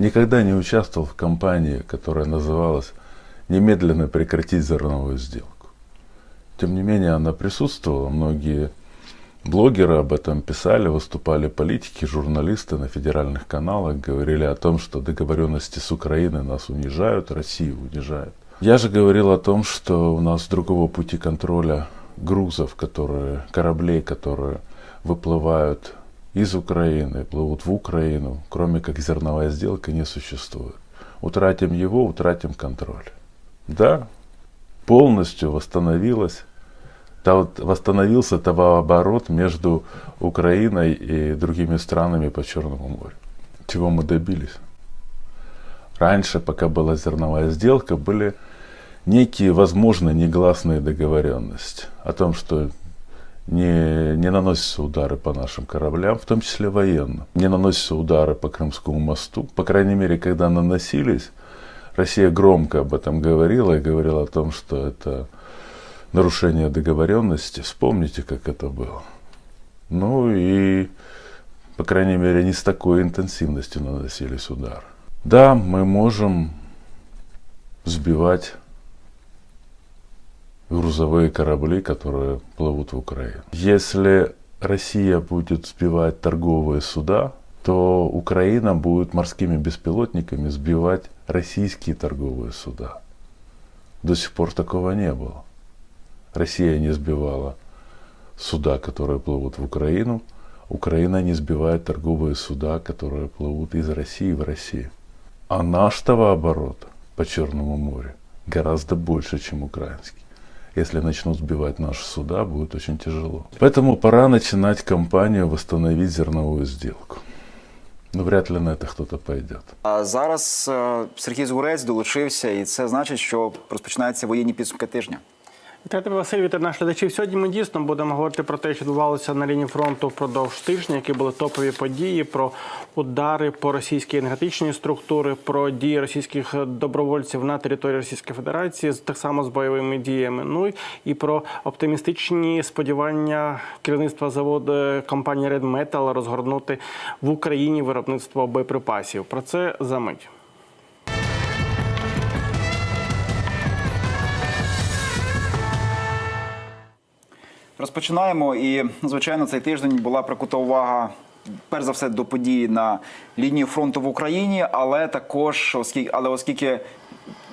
Никогда не участвовал в кампании, которая называлась «Немедленно прекратить зерновую сделку». Тем не менее, она присутствовала. Многие блогеры об этом писали, выступали политики, журналисты на федеральных каналах, говорили о том, что договоренности с Украиной нас унижают, Россию унижают. Я же говорил о том, что у нас другого пути контроля грузов, которые, кораблей, которые выплывают из Украины, плывут в Украину, кроме как зерновая сделка, не существует. Утратим его, утратим контроль. Да, полностью восстановилась, восстановился товарооборот между Украиной и другими странами по Черному морю. Чего мы добились? Раньше, пока была зерновая сделка, были некие, возможно, негласные договоренности о том, что не, не наносятся удары по нашим кораблям, в том числе военно. Не наносятся удары по Крымскому мосту. По крайней мере, когда наносились, Россия громко об этом говорила и говорила о том, что это нарушение договоренности. Вспомните, как это было. Ну и, по крайней мере, не с такой интенсивностью наносились удары. Да, мы можем сбивать грузовые корабли, которые плывут в Украину. Если Россия будет сбивать торговые суда, то Украина будет морскими беспилотниками сбивать российские торговые суда. До сих пор такого не было. Россия не сбивала суда, которые плывут в Украину. Украина не сбивает торговые суда, которые плывут из России в Россию. А наш товарооборот по Черному морю гораздо больше, чем украинский. Если начнут сбивать наши суда, будет очень тяжело. Поэтому пора начинать кампанию «Восстановить зерновую сделку». Ну, вряд ли на это кто-то пойдет. А зараз е, Сергій Згурець долучився, і це значить, що розпочинаються воєнні підсумки тижня. Вітаю тебе, Василь, вітаю наших глядачів. Сьогодні ми дійсно будемо говорити про те, що відбувалося на лінії фронту впродовж тижня, які були топові події, про удари по російській енергетичній структури, про дії російських добровольців на території Російської Федерації, так само з бойовими діями. Ну і про оптимістичні сподівання керівництва заводу компанії Red Metal розгорнути в Україні виробництво боєприпасів. Про це за мить. Розпочинаємо. І, звичайно, цей тиждень була прикута увага. Перш за все до подій на лінії фронту в Україні, але також оскільки, але оскільки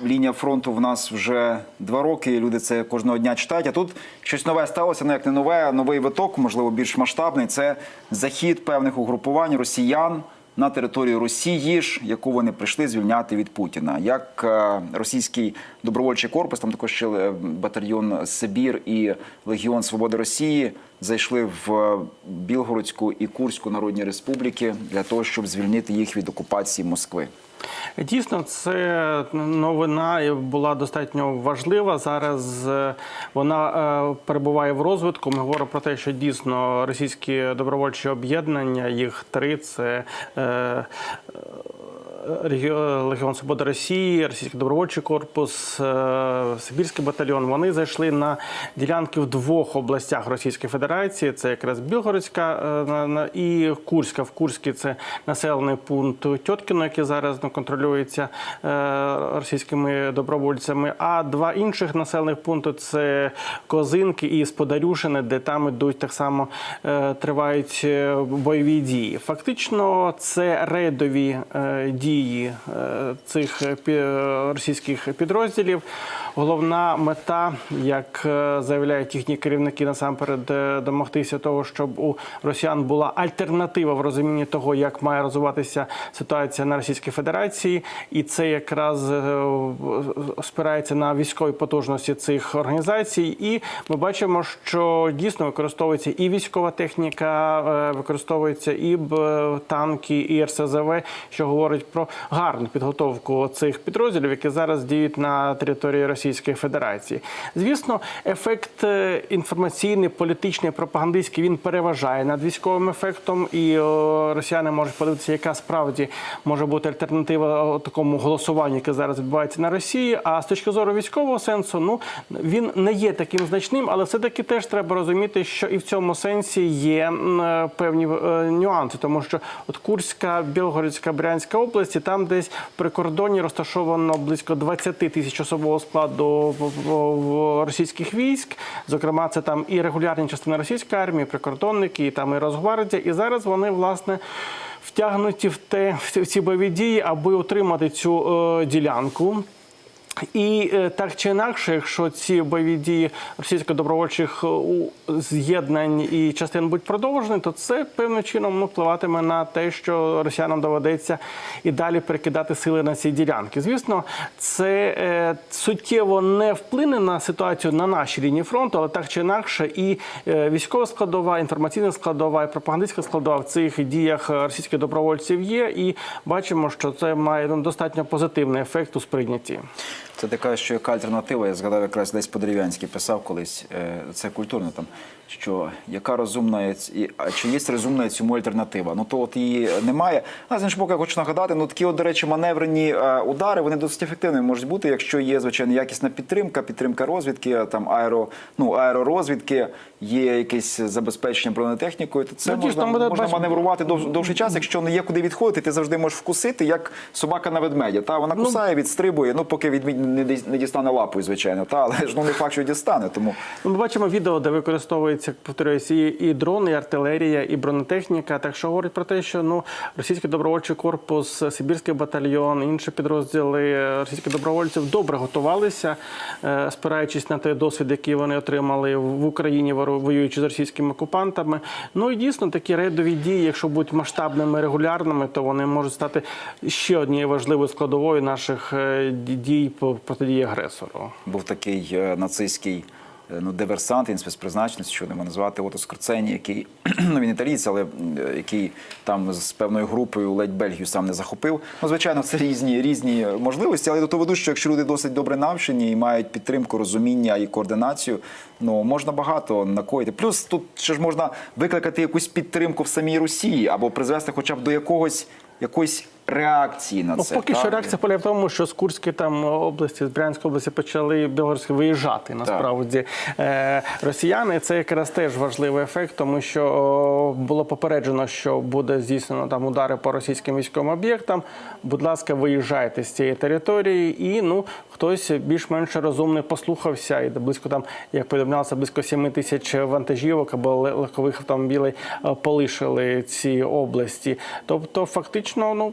лінія фронту в нас вже два роки, і люди це кожного дня читають. А тут щось нове сталося, ну як не нове, новий виток, можливо, більш масштабний. Це захід певних угрупувань росіян на територію Росії, ж, яку вони прийшли звільняти від Путіна. Як е, російський добровольчий корпус, там також ще е, батальйон Сибір і Легіон Свободи Росії зайшли в е, Білгородську і Курську народні республіки для того, щоб звільнити їх від окупації Москви. Дійсно, це новина була достатньо важлива. Зараз е, вона е, перебуває в розвитку. Ми говоримо про те, що дійсно російські добровольчі об'єднання, їх три це. Легіон Свободи Росії, Російський добровольчий корпус, е, Сибірський батальйон. Вони зайшли на ділянки в двох областях Російської Федерації. Це якраз Білгородська е, і Курська. В Курській це населений пункт Тьоткіно, який зараз ну, контролюється е, російськими добровольцями. А два інших населених пункти це Козинки і Сподарюшини, де там ідуть так само тривають бойові дії. Фактично, це рейдові е, дії е, цих е, російських підрозділів. Головна мета, як е, заявляють їхні керівники, насамперед е, домогтися того, щоб у росіян була альтернатива в розумінні того, як має розвиватися ситуація на Російській Федерації, і це якраз е, спирається на військові потужності цих організацій. І ми бачимо, що дійсно використовується і військова техніка, е, використовується і танки, і РСЗВ, що говорить про гарну підготовку цих підрозділів, які зараз діють на території Російської Федерації. Звісно, ефект е, інформаційний, політичний, пропагандистський він переважає над військовим ефектом, і росіяни можуть подивитися, яка справді може бути альтернатива такому голосуванню, яке зараз відбувається на Росії. А з точки зору військового сенсу, ну він не є таким значним, але все-таки теж треба розуміти, що і в цьому сенсі є е, певні е, нюанси, тому що от Курська, Білгородська, Брянська область області, там десь при кордоні розташовано близько 20 тисяч особового складу російських військ. Зокрема, це там і регулярні частини російської армії, і прикордонники, і там і Росгвардія. І зараз вони власне. Втягнуті в те в ці бойові дії, аби отримати цю е, ділянку. І е, так чи інакше, якщо ці бойові дії російсько-добровольчих е, з'єднань і частин будуть продовжені, то це певним чином ну, впливатиме на те, що росіянам доведеться і далі перекидати сили на ці ділянки. Звісно, це е, суттєво не вплине на ситуацію на нашій лінії фронту, але так чи інакше, і військова складова, інформаційна складова, і пропагандистська складова в цих діях російських добровольців є. І бачимо, що це має ну, достатньо позитивний ефект у сприйнятті. Це така, що як альтернатива, я згадав якраз десь по-дерев'янськи писав колись, е, це культурно там, що яка розумна, і- чи є розумна цьому альтернатива? Ну то от її немає. А з іншого боку, я хочу нагадати, ну такі, от, до речі, маневрені е, удари, вони досить ефективними можуть бути, якщо є, звичайно, якісна підтримка, підтримка розвідки, там аеро, ну, аеророзвідки, є якесь забезпечення бронетехнікою, то це Ну, можна, ми можна бачимо- маневрувати дов, довший час, якщо не є куди відходити, ти завжди можеш вкусити, як собака на ведмедя. Та вона кусає, відстрибує, ну поки відмідь не, не дістане лапою, звичайно. Та але ж ну не факт, що дістане. Тому Ми бачимо відео, де використовується, повторююсь, і, і дрони, і артилерія, і бронетехніка. Так що говорить про те, що ну російський добровольчий корпус, Сибірський батальйон, інші підрозділи е, російських добровольців добре готувалися, е, спираючись на той досвід, який вони отримали в Україні, воюючи з російськими окупантами. Ну і дійсно такі рейдові дії, якщо будуть масштабними, регулярними, то вони можуть стати ще однією важливою складовою наших е, дій по протидії агресору. був такий е, нацистський е, ну, диверсант, він спецпризначений, що ними назвати Ото Скорцені, який ну він італієць, але е, який там з певною групою ледь Бельгію сам не захопив. Ну, звичайно, це різні різні можливості, але до того веду, що якщо люди досить добре навчені і мають підтримку, розуміння і координацію, ну можна багато накоїти. Плюс тут ще ж можна викликати якусь підтримку в самій Росії або призвести хоча б до якогось якоїсь реакції на Ну, це. поки що реакція полягає в тому, що з Курської там області, з Брянської області почали білоруські виїжджати насправді е, росіяни. Це якраз теж важливий ефект, тому що о, було попереджено, що буде здійснено там удари по російським військовим об'єктам. Будь ласка, виїжджайте з цієї території, і ну хтось більш-менш розумний послухався, і близько там, як повідомлялося, близько 7 тисяч вантажівок або легкових автомобілей е, полишили ці області. Тобто, фактично, ну